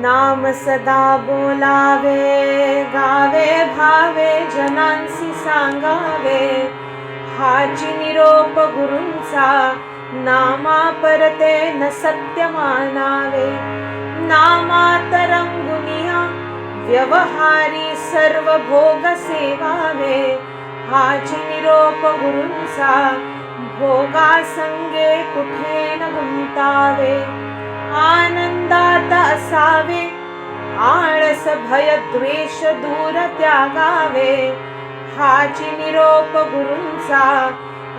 नाम सदा बोलावे गावे भावे जनांसी सांगावे. हाची निरोप गुरूंचा नामा परते न सत्य मानावे. नामात रंगुनिया व्यवहारी सर्व भोग सेवावे. हाची निरोप गुरूंचा भोगा संगे कुठे न गुंतावे. आनंदात असावे. आळस भय द्वेष दूर त्यागावे. हाची निरोप गुरुंचा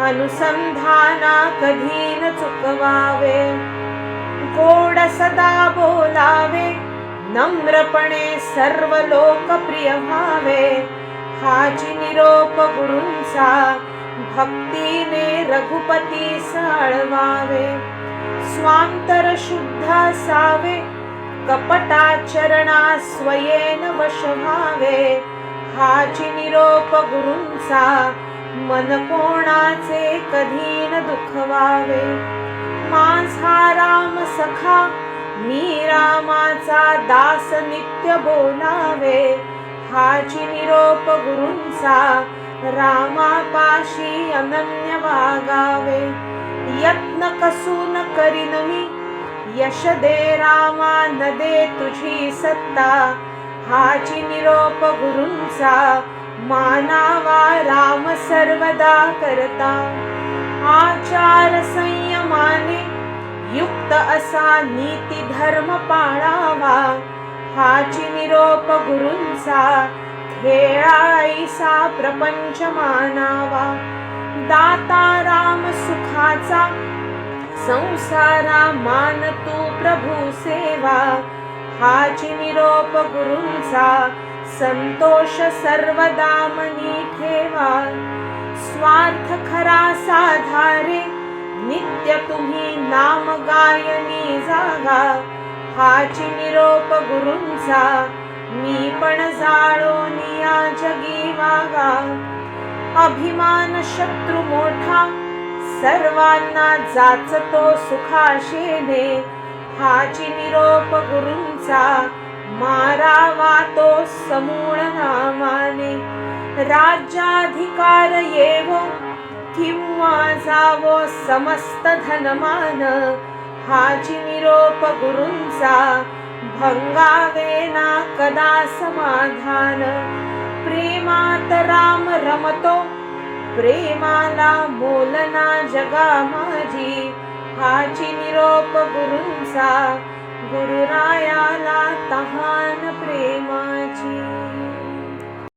अनुसंधाना कधी न चुकवावे. गोड सदा बोलावे नम्रपणे सर्व लोकप्रिय व्हावे. हाची निरोप गुरुंचा भक्तीने रघुपती साळवावे. स्वांतर शुद्ध असावे कपटाचरणा स्वयेन वश व्हावे हाची निरोप गुरुंचा मन कोणाचे कधी न दुखवावे. माझा राम सखा मी रामाचा दास नित्य बोलावे. हाची निरोप गुरुंचा रामापाशी अनन्य वागावे. यत्न कसून करीन मी यश दे रामा न दे तुझी सत्ता। हाची निरोप गुरुंचा। मानावा राम सर्वदा करता। आचार संयमाने युक्त असा नीती धर्म पाळावा। हाची निरोप गुरुंचा। खेळाईसा प्रपंच मानावा। दाता सुखाचा संसारा मान तू प्रभू सेवा. हाची निरोप गुरुंचा. संतोष सर्वदा मनी ठेवा. स्वार्थ खरा साधारे. नित्य तुम्ही नाम गायनी जागा. हाची निरोप गुरुंचा. मी पण जाळो निया जगी वागा. अभिमान शत्रु मोठा. सर्वांना जाचतो सुखाशेने. हाची निरोप गुरूंचा मारावा तो समूळ नामाने राज्याधिकार येव किंवा जावो समस्त धनमान. हाची निरोप गुरूंचा भंगावे ना कदा समाधान. प्रेमात राम रमतो प्रेमाला बोलना जगा माझी. हाची निरोप गुरुंचा गुरुरायाला तहान प्रेमाची.